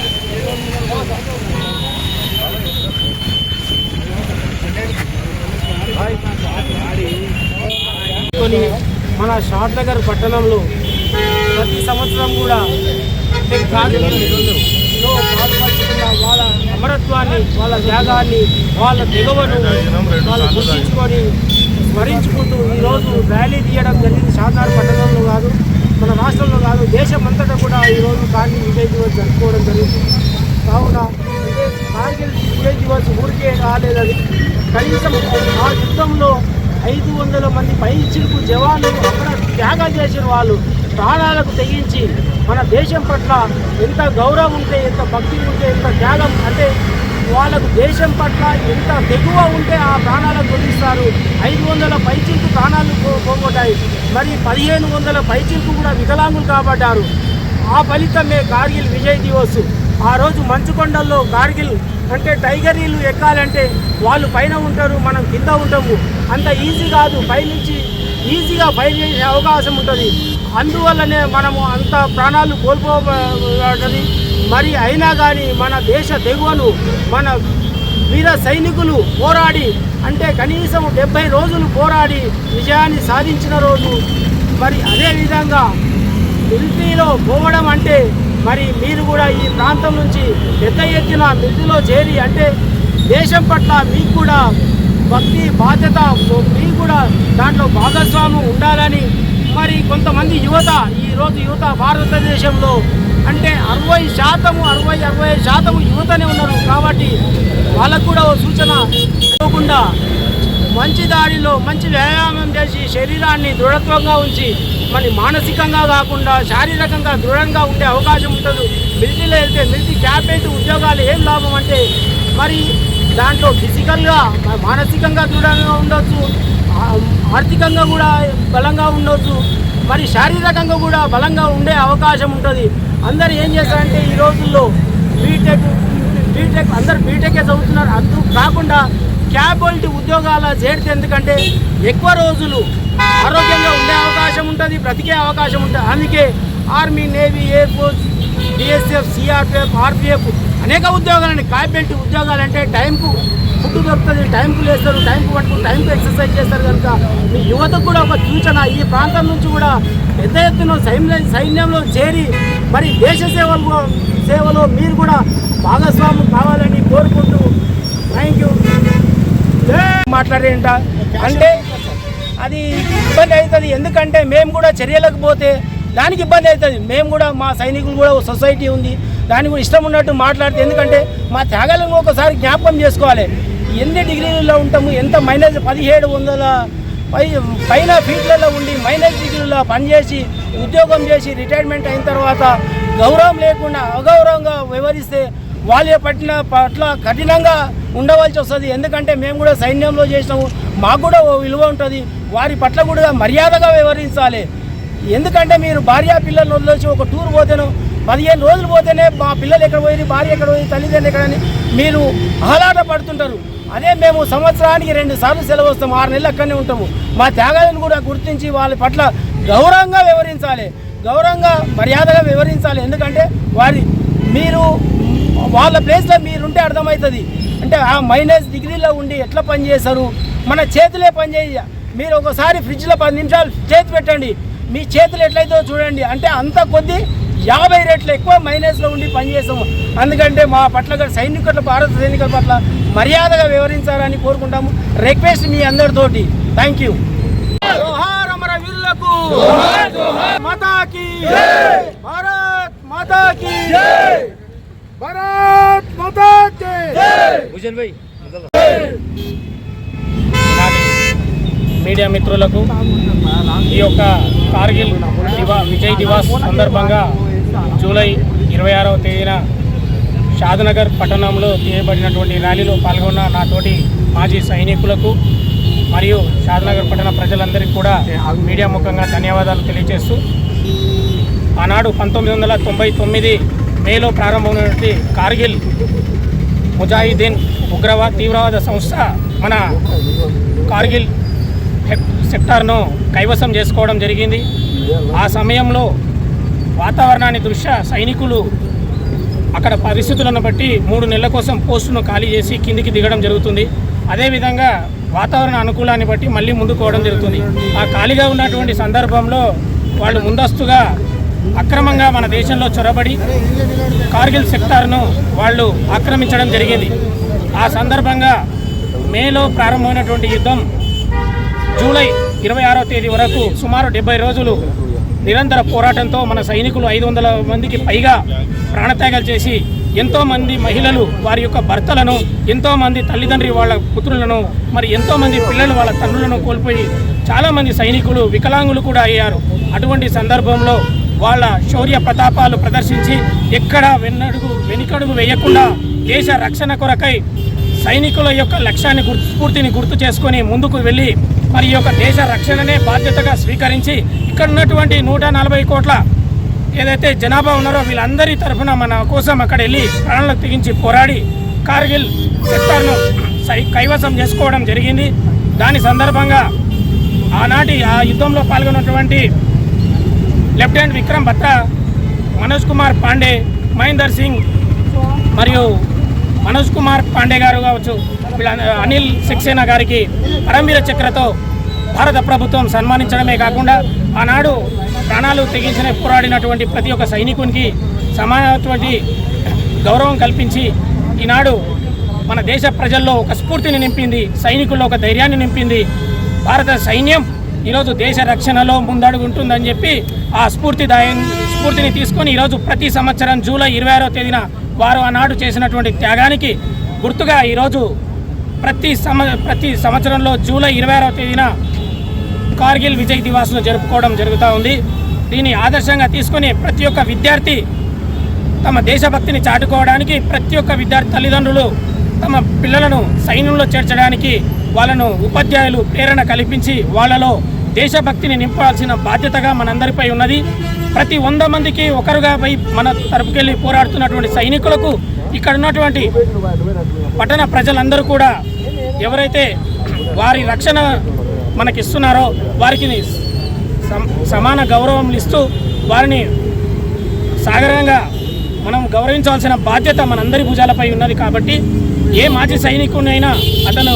Decide మన షాద్నగర్ పట్టణంలో ప్రతి సంవత్సరం కూడా అంటే పాల్పంచుకున్న వాళ్ళ అమరత్వాన్ని వాళ్ళ త్యాగాన్ని వాళ్ళ దిగవను వాళ్ళు గుర్తించుకొని స్మరించుకుంటూ ఈరోజు ర్యాలీ తీయడం జరిగింది. షాద్నగర్ పట్టణంలో కాదు మన రాష్ట్రంలో కాదు దేశం అంతటా కూడా ఈరోజు కార్గిల్ విజయ్ దివస్ జరుపుకోవడం జరుగుతుంది కావున కార్గిల్ విజయ్ దివస్ ఊరికే రాలేదని కనీసం ఆ యుద్ధంలో ఐదు వందల మంది పై చిలుపు జవాన్లు అక్కడ త్యాగం చేసిన వాళ్ళు ప్రాణాలకు తెగించి మన దేశం పట్ల ఎంత గౌరవం ఉంటే ఎంత భక్తి ఉంటే ఎంత త్యాగం అంటే వాళ్ళకు దేశం పట్ల ఎంత తెగువ ఉంటే ఆ ప్రాణాలకు వదిలిస్తారు ఐదు వందల పైచిలకు ప్రాణాలు పోగొట్టాయి. మరి పదిహేను వందల పైచిలకు కూడా వికలాంగులు కాబడ్డారు. ఆ ఫలితమే కార్గిల్ విజయ్ దివస్. ఆ రోజు మంచుకొండల్లో గార్గిల్ అంటే టైగర్ హిల్ ఎక్కాలంటే వాళ్ళు పైన ఉంటారు మనం కింద ఉంటాము. అంత ఈజీ కాదు పైనుంచి ఈజీగా పైన చేసే అవకాశం ఉంటుంది. అందువల్లనే మనము అంత ప్రాణాలు కోల్పోబడి మరి అయినా కానీ మన దేశ తెగువను మన వీర సైనికులు పోరాడి అంటే కనీసం డెబ్బై రోజులు పోరాడి విజయాన్ని సాధించిన రోజు. మరి అదేవిధంగా మిలిటరీలో పోవడం అంటే మరి మీరు కూడా ఈ ప్రాంతం నుంచి పెద్ద ఎత్తున మిలిటరీలో చేరి అంటే దేశం పట్ల మీకు కూడా భక్తి బాధ్యత మీకు కూడా దాంట్లో భాగస్వామ్యం ఉండాలని మరి కొంతమంది యువత ఈరోజు యువత భారతదేశంలో అంటే అరవై శాతము అరవై అరవై శాతము యువతనే ఉన్నారు కాబట్టి వాళ్ళకు కూడా ఓ సూచన ఇవ్వకుండా మంచి దారిలో మంచి వ్యాయామం చేసి శరీరాన్ని దృఢత్వంగా ఉంచి మరి మానసికంగా కాకుండా శారీరకంగా దృఢంగా ఉండే అవకాశం ఉంటుంది. మిలిటరీలో వెళ్తే మిలిటరీ క్యాబినెట్ ఉద్యోగాలు ఏం లాభం అంటే మరి దాంట్లో ఫిజికల్గా మానసికంగా దృఢంగా ఉండొచ్చు ఆర్థికంగా కూడా బలంగా ఉండొచ్చు మరి శారీరకంగా కూడా బలంగా ఉండే అవకాశం ఉంటుంది. అందరు ఏం చేస్తారంటే ఈ రోజుల్లో బీటెక్ బీటెక్ అందరు బీటెకే చదువుతున్నారు. అందు కాకుండా క్యాబిలిటీ ఉద్యోగాల చేరితే ఎందుకంటే ఎక్కువ రోజులు ఆరోగ్యంగా ఉండే అవకాశం ఉంటుంది బ్రతికే అవకాశం ఉంటుంది. అందుకే army navy air force BSF CRPF RPF అనేక ఉద్యోగాలని క్యాబిలిటీ ఉద్యోగాలు అంటే టైంకు ఫుడ్ దొరుకుతుంది టైంకు లేస్తారు టైంకు పట్టుకుని టైంకు ఎక్సర్సైజ్ చేస్తారు కనుక మీ యువతకు కూడా ఒక సూచన. ఈ ప్రాంతం నుంచి కూడా పెద్ద ఎత్తున సైన్య సైన్యంలో చేరి మరి దేశ సేవలు సేవలో మీరు కూడా భాగస్వామ్యం కావాలని కోరుకుంటూ థ్యాంక్ యూ మాట్లాడేంట? అంటే అది ఇబ్బంది అవుతుంది. ఎందుకంటే మేము కూడా చర్యలకు పోతే దానికి ఇబ్బంది అవుతుంది. మేము కూడా మా సైనికులు కూడా ఒక సొసైటీ ఉంది. దానికి కూడా ఇష్టం ఉన్నట్టు మాట్లాడితే ఎందుకంటే మా త్యాగాలను ఒకసారి జ్ఞాపకం చేసుకోవాలి. ఎన్ని డిగ్రీలలో ఉంటాము? ఎంత మైనస్ పదిహేడు వందల పై పైన ఫీట్లలో ఉండి మైనస్ డిగ్రీలో పనిచేసి ఉద్యోగం చేసి రిటైర్మెంట్ అయిన తర్వాత గౌరవం లేకుండా అగౌరవంగా వ్యవహరిస్తే వాళ్ళ పట్టిన పట్ల కఠినంగా ఉండవలసి వస్తుంది. ఎందుకంటే మేము కూడా సైన్యంలో చేసినాము. మాకు కూడా ఓ విలువ ఉంటుంది. వారి పట్ల కూడా మర్యాదగా వ్యవహరించాలి. ఎందుకంటే మీరు భార్య పిల్లల్ని వదిలేసి ఒక టూర్ పోతేను పదిహేను రోజులు పోతేనే మా పిల్లలు ఎక్కడ పోయి భార్య ఎక్కడ పోయి తల్లిదండ్రులు ఎక్కడని మీరు ఆహ్లాట పడుతుంటారు. అదే మేము సంవత్సరానికి రెండు సార్లు సెలవు వస్తాము ఆరు నెలలు అక్కడనే ఉంటాము. మా త్యాగాలను కూడా గుర్తించి వాళ్ళ పట్ల గౌరవంగా వివరించాలి గౌరవంగా మర్యాదగా వివరించాలి ఎందుకంటే వారి మీరు వాళ్ళ ప్లేస్లో మీరుంటే అర్థమవుతుంది. అంటే ఆ మైనస్ డిగ్రీలో ఉండి ఎట్లా పని చేస్తారు మన చేతులే పని చేయ. మీరు ఒకసారి ఫ్రిడ్జ్లో పది నిమిషాలు చేతి పెట్టండి. మీ చేతులు ఎట్లయితే చూడండి అంటే అంత కొద్ది యాభై రెట్లు ఎక్కువ మైనస్లో ఉండి పనిచేస్తాము అందుకంటే మా పట్ల సైనికుల భారత సైనికుల పట్ల మర్యాదగా వివరించాలని కోరుకుంటాము. రిక్వెస్ట్ మీ అందరితోటి. థ్యాంక్ యూ జోహార్ అమర వీరులకు మాతాకి భారత్ మాతాకి భారత్ మాతాకి మీడియా మిత్రులకు ఈ యొక్క కార్గిల్ దివా విజయ్ దివాస్ సందర్భంగా జూలై ఇరవై ఆరవ తేదీన షాద్నగర్ పట్టణంలో తీయబడినటువంటి ర్యాలీలో పాల్గొన్న నాతోటి మాజీ సైనికులకు మరియు షాద్నగర్ పట్టణ ప్రజలందరికీ కూడా మీడియా ముఖంగా ధన్యవాదాలు తెలియజేస్తూ ఆనాడు పంతొమ్మిది వందల తొంభై తొమ్మిది మేలో ప్రారంభమైనటువంటి కార్గిల్ ముజాహిదీన్ ఉగ్రవాద తీవ్రవాద సంస్థ మన కార్గిల్ సెక్టార్ను కైవసం చేసుకోవడం జరిగింది. ఆ సమయంలో వాతావరణాన్ని దృష్ట్యా సైనికులు అక్కడ పరిస్థితులను బట్టి మూడు నెలల కోసం పోస్టును ఖాళీ చేసి కిందికి దిగడం జరుగుతుంది. అదేవిధంగా వాతావరణ అనుకూలాన్ని బట్టి మళ్ళీ ముందుకోవడం జరుగుతుంది. ఆ ఖాళీగా ఉన్నటువంటి సందర్భంలో వాళ్ళు ముందస్తుగా అక్రమంగా మన దేశంలో చొరబడి కార్గిల్ సెక్టార్ను వాళ్ళు ఆక్రమించడం జరిగింది. ఆ సందర్భంగా మేలో ప్రారంభమైనటువంటి యుద్ధం జూలై ఇరవై ఆరో తేదీ వరకు సుమారు డెబ్బై రోజులు నిరంతర పోరాటంతో మన సైనికులు ఐదు వందల మందికి పైగా ప్రాణత్యాగాలు చేసి ఎంతోమంది మహిళలు వారి యొక్క భర్తలను ఎంతోమంది తల్లిదండ్రి వాళ్ళ పుత్రులను మరి ఎంతోమంది పిల్లలు వాళ్ళ తండ్రులను కోల్పోయి చాలామంది సైనికులు వికలాంగులు కూడా అయ్యారు. అటువంటి సందర్భంలో వాళ్ళ శౌర్య ప్రతాపాలు ప్రదర్శించి ఎక్కడ వెన్నడుగు వెనుకడుగు వేయకుండా దేశ రక్షణ కొరకై సైనికుల యొక్క లక్ష్యాన్ని గుర్తు స్ఫూర్తిని గుర్తు చేసుకొని ముందుకు వెళ్ళి మరి ఈ యొక్క దేశ రక్షణనే బాధ్యతగా స్వీకరించి ఇక్కడ ఉన్నటువంటి నూట నలభై కోట్ల ఏదైతే జనాభా ఉన్నారో వీళ్ళందరి తరఫున మన కోసం అక్కడ వెళ్ళి ప్రాణాలకు తెగించి పోరాడి కార్గిల్ సెక్టార్ను సై కైవసం చేసుకోవడం జరిగింది. దాని సందర్భంగా ఆనాటి ఆ యుద్ధంలో పాల్గొన్నటువంటి లెఫ్టినెంట్ విక్రమ్ బత్రా మనోజ్ కుమార్ పాండే మహేందర్ సింగ్ మరియు మనోజ్ కుమార్ పాండే గారు కావచ్చు. వీళ్ళ అనిల్ సక్సేనా గారికి పరమవీర చక్రతో భారత ప్రభుత్వం సన్మానించడమే కాకుండా ఆనాడు ప్రాణాలు తెగించిన పోరాడినటువంటి ప్రతి ఒక్క సైనికునికి సమానమైనటువంటి గౌరవం కల్పించి ఈనాడు మన దేశ ప్రజల్లో ఒక స్ఫూర్తిని నింపింది సైనికుల్లో ఒక ధైర్యాన్ని నింపింది. భారత సైన్యం ఈరోజు దేశ రక్షణలో ముందడుగుంటుందని చెప్పి ఆ స్ఫూర్తిదాయం స్ఫూర్తిని తీసుకొని ఈరోజు ప్రతి సంవత్సరం జూలై ఇరవై ఆరో తేదీన వారు ఆనాడు చేసినటువంటి త్యాగానికి గుర్తుగా ఈరోజు ప్రతి సమ ప్రతి సంవత్సరంలో జూలై ఇరవై ఆరో తేదీన కార్గిల్ విజయ్ దివాస్ను జరుపుకోవడం జరుగుతూ ఉంది. దీన్ని ఆదర్శంగా తీసుకొని ప్రతి ఒక్క విద్యార్థి తమ దేశభక్తిని చాటుకోవడానికి ప్రతి ఒక్క విద్యార్థి తల్లిదండ్రులు తమ పిల్లలను సైన్యంలో చేర్చడానికి వాళ్ళను ఉపాధ్యాయులు ప్రేరణ కల్పించి వాళ్ళలో దేశభక్తిని నింపాల్సిన బాధ్యతగా మనందరిపై ఉన్నది. ప్రతి వంద మందికి ఒకరుగా పోయి మన తరపుకెళ్ళి పోరాడుతున్నటువంటి సైనికులకు ఇక్కడ ఉన్నటువంటి పట్టణ ప్రజలందరూ కూడా ఎవరైతే వారి రక్షణ మనకిస్తున్నారో వారికి సమాన గౌరవం ఇస్తూ వారిని సాగరంగా మనం గౌరవించాల్సిన బాధ్యత మనందరి భుజాలపై ఉన్నది కాబట్టి ఏ మాజీ సైనికునైనా అతను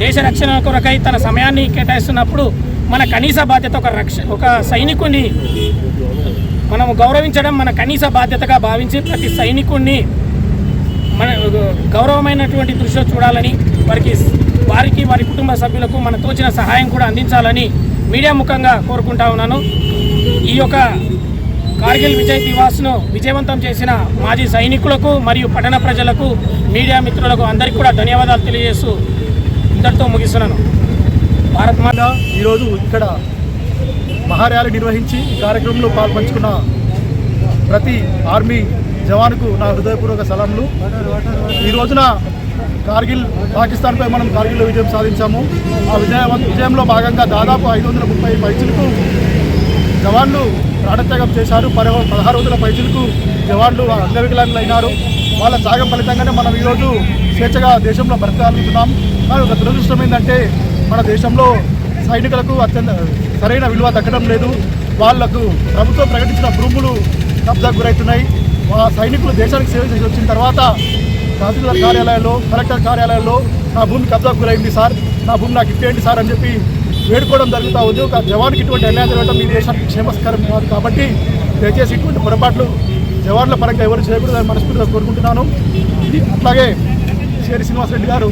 దేశ రక్షణ కొరకై తన సమయాన్ని కేటాయిస్తున్నప్పుడు మన కనీస బాధ్యత ఒక రక్ష ఒక సైనికుని మనం గౌరవించడం మన కనీస బాధ్యతగా భావించి ప్రతి సైనికుడిని మన గౌరవమైనటువంటి దృష్టిలో చూడాలని వారికి వారికి వారి కుటుంబ సభ్యులకు మన తోచిన సహాయం కూడా అందించాలని మీడియా ముఖంగా కోరుకుంటా ఉన్నాను. ఈ యొక్క కార్గిల్ విజయ్ దివాస్ను విజయవంతం చేసిన మాజీ సైనికులకు మరియు పట్టణ ప్రజలకు మీడియా మిత్రులకు అందరికీ కూడా ధన్యవాదాలు తెలియజేస్తూ ఇంతటితో ముగిస్తున్నాను. భారత్ మాత ఈరోజు ఇక్కడ మహార్యాలి నిర్వహించి ఈ కార్యక్రమంలో పాల్పంచుకున్న ప్రతి ఆర్మీ జవాన్కు నా హృదయపూర్వక సలాంలు ఈ రోజున కార్గిల్ పాకిస్తాన్పై మనం కార్గిల్లో విజయం సాధించాము. ఆ విజయ విజయంలో భాగంగా దాదాపు ఐదు వందల ముప్పై పైచులకు జవాన్లు ప్రాణత్యాగం చేశారు. పర పదహారు వందల పైచులకు జవాన్లు అంగవికలాంగులు అయినారు. వాళ్ళ త్యాగం ఫలితంగానే మనం ఈరోజు స్వేచ్ఛగా దేశంలో బ్రతకాలనుకున్నాం కానీ ఒక దురదృష్టం ఏంటంటే మన దేశంలో సైనికులకు అత్యంత సరైన విలువ దక్కడం లేదు. వాళ్ళకు ప్రభుత్వం ప్రకటించిన భూములు కబ్జాకు గురవుతున్నాయి. ఆ సైనికులు దేశానికి సేవ చేసి వచ్చిన తర్వాత తహసీల్దార్ కార్యాలయాల్లో కలెక్టర్ కార్యాలయాల్లో నా భూమి కబ్జాకు గురైంది సార్. నా భూమి నాకు ఇచ్చేయండి సార్ అని చెప్పి వేడుకోవడం జరుగుతూ ఉంది. ఒక జవాన్కి ఇటువంటి అన్యాయం జరగడం ఈ దేశానికి క్షేమస్కరం కాదు కాబట్టి దయచేసి ఇటువంటి పొరపాట్లు జవాన్ల పరంగా ఎవరు చేయకూడదని మనస్ఫూర్తిగా కోరుకుంటున్నాను. అట్లాగే శేరి శ్రీనివాసరెడ్డి గారు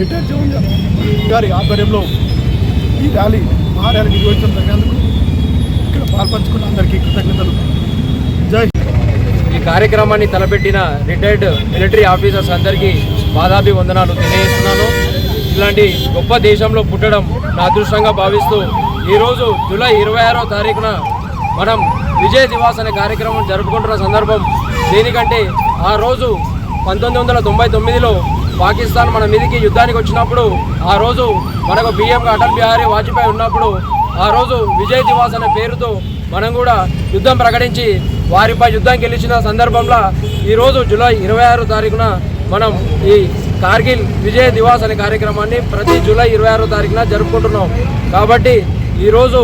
రిటైర్ గారి ఆధ్వర్యంలో ఈ ర్యాలీ మహార్యాలీ నిర్వహించడం జరిగినందుకు ఇక్కడ పాల్పంచుకున్న అందరికీ కృతజ్ఞతలు. జై ఈ కార్యక్రమాన్ని తలపెట్టిన రిటైర్డ్ మిలిటరీ ఆఫీసర్స్ అందరికీ బాధాభి వందనాలు తెలియజేస్తున్నాను. ఇలాంటి గొప్ప దేశంలో పుట్టడం నా అదృష్టంగా భావిస్తూ ఈరోజు జూలై ఇరవై ఆరో తారీఖున మనం విజయ్ దివాస్ అనే కార్యక్రమం జరుపుకుంటున్న సందర్భం దేనికంటే ఆ రోజు పంతొమ్మిది వందల తొంభై తొమ్మిదిలో పాకిస్తాన్ మన మీదికి యుద్ధానికి వచ్చినప్పుడు ఆ రోజు మనకు బియ్యంగా అటల్ బిహారీ వాజ్పేయి ఉన్నప్పుడు ఆ రోజు విజయ్ దివాస్ అనే పేరుతో మనం కూడా యుద్ధం ప్రకటించి వారిపై యుద్ధం గెలిచిన సందర్భంలో ఈరోజు జూలై ఇరవై ఆరో తారీఖున మనం ఈ కార్గిల్ విజయ్ దివాస్ అనే కార్యక్రమాన్ని ప్రతి జూలై ఇరవై ఆరో తారీఖున జరుపుకుంటున్నాం. కాబట్టి ఈరోజు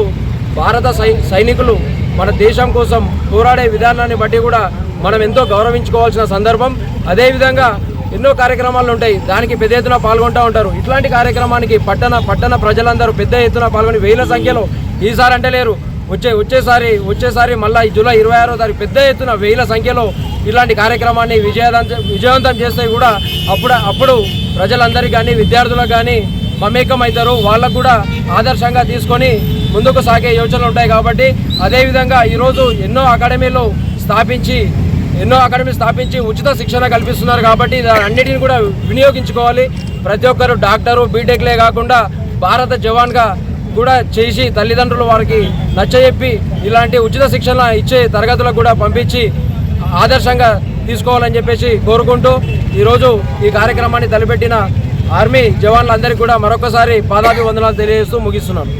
భారత సై సైనికులు మన దేశం కోసం పోరాడే విధానాన్ని బట్టి కూడా మనం ఎంతో గౌరవించుకోవాల్సిన సందర్భం. అదేవిధంగా ఎన్నో కార్యక్రమాలు ఉంటాయి. దానికి పెద్ద ఎత్తున పాల్గొంటూ ఉంటారు. ఇట్లాంటి కార్యక్రమానికి పట్టణ పట్టణ ప్రజలందరూ పెద్ద ఎత్తున పాల్గొని వేల సంఖ్యలో ఈసారి అంటే లేరు. వచ్చే వచ్చేసారి వచ్చేసారి మళ్ళీ ఈ జూలై ఇరవై ఆరో తారీఖు పెద్ద ఎత్తున వేల సంఖ్యలో ఇలాంటి కార్యక్రమాన్ని విజయవంతం విజయవంతం చేస్తే కూడా అప్పుడు అప్పుడు ప్రజలందరికీ కానీ విద్యార్థులకు కానీ మమేకం అవుతారు వాళ్ళకు కూడా ఆదర్శంగా తీసుకొని ముందుకు సాగే యోచనలు ఉంటాయి కాబట్టి అదేవిధంగా ఈరోజు ఎన్నో అకాడమీలు స్థాపించి ఎన్నో అకాడమీ స్థాపించి ఉచిత శిక్షణ కల్పిస్తున్నారు కాబట్టి దాని అన్నిటిని కూడా వినియోగించుకోవాలి. ప్రతి ఒక్కరు డాక్టరు బీటెక్లే కాకుండా భారత జవాన్గా కూడా చేసి తల్లిదండ్రులు వారికి నచ్చజెప్పి ఇలాంటి ఉచిత శిక్షణ ఇచ్చే తరగతులకు కూడా పంపించి ఆదర్శంగా తీసుకోవాలని చెప్పేసి కోరుకుంటూ ఈరోజు ఈ కార్యక్రమాన్ని తలపెట్టిన ఆర్మీ జవాన్లందరికీ కూడా మరొకసారి పాదాభివందనాలు తెలియజేస్తూ ముగిస్తున్నాను.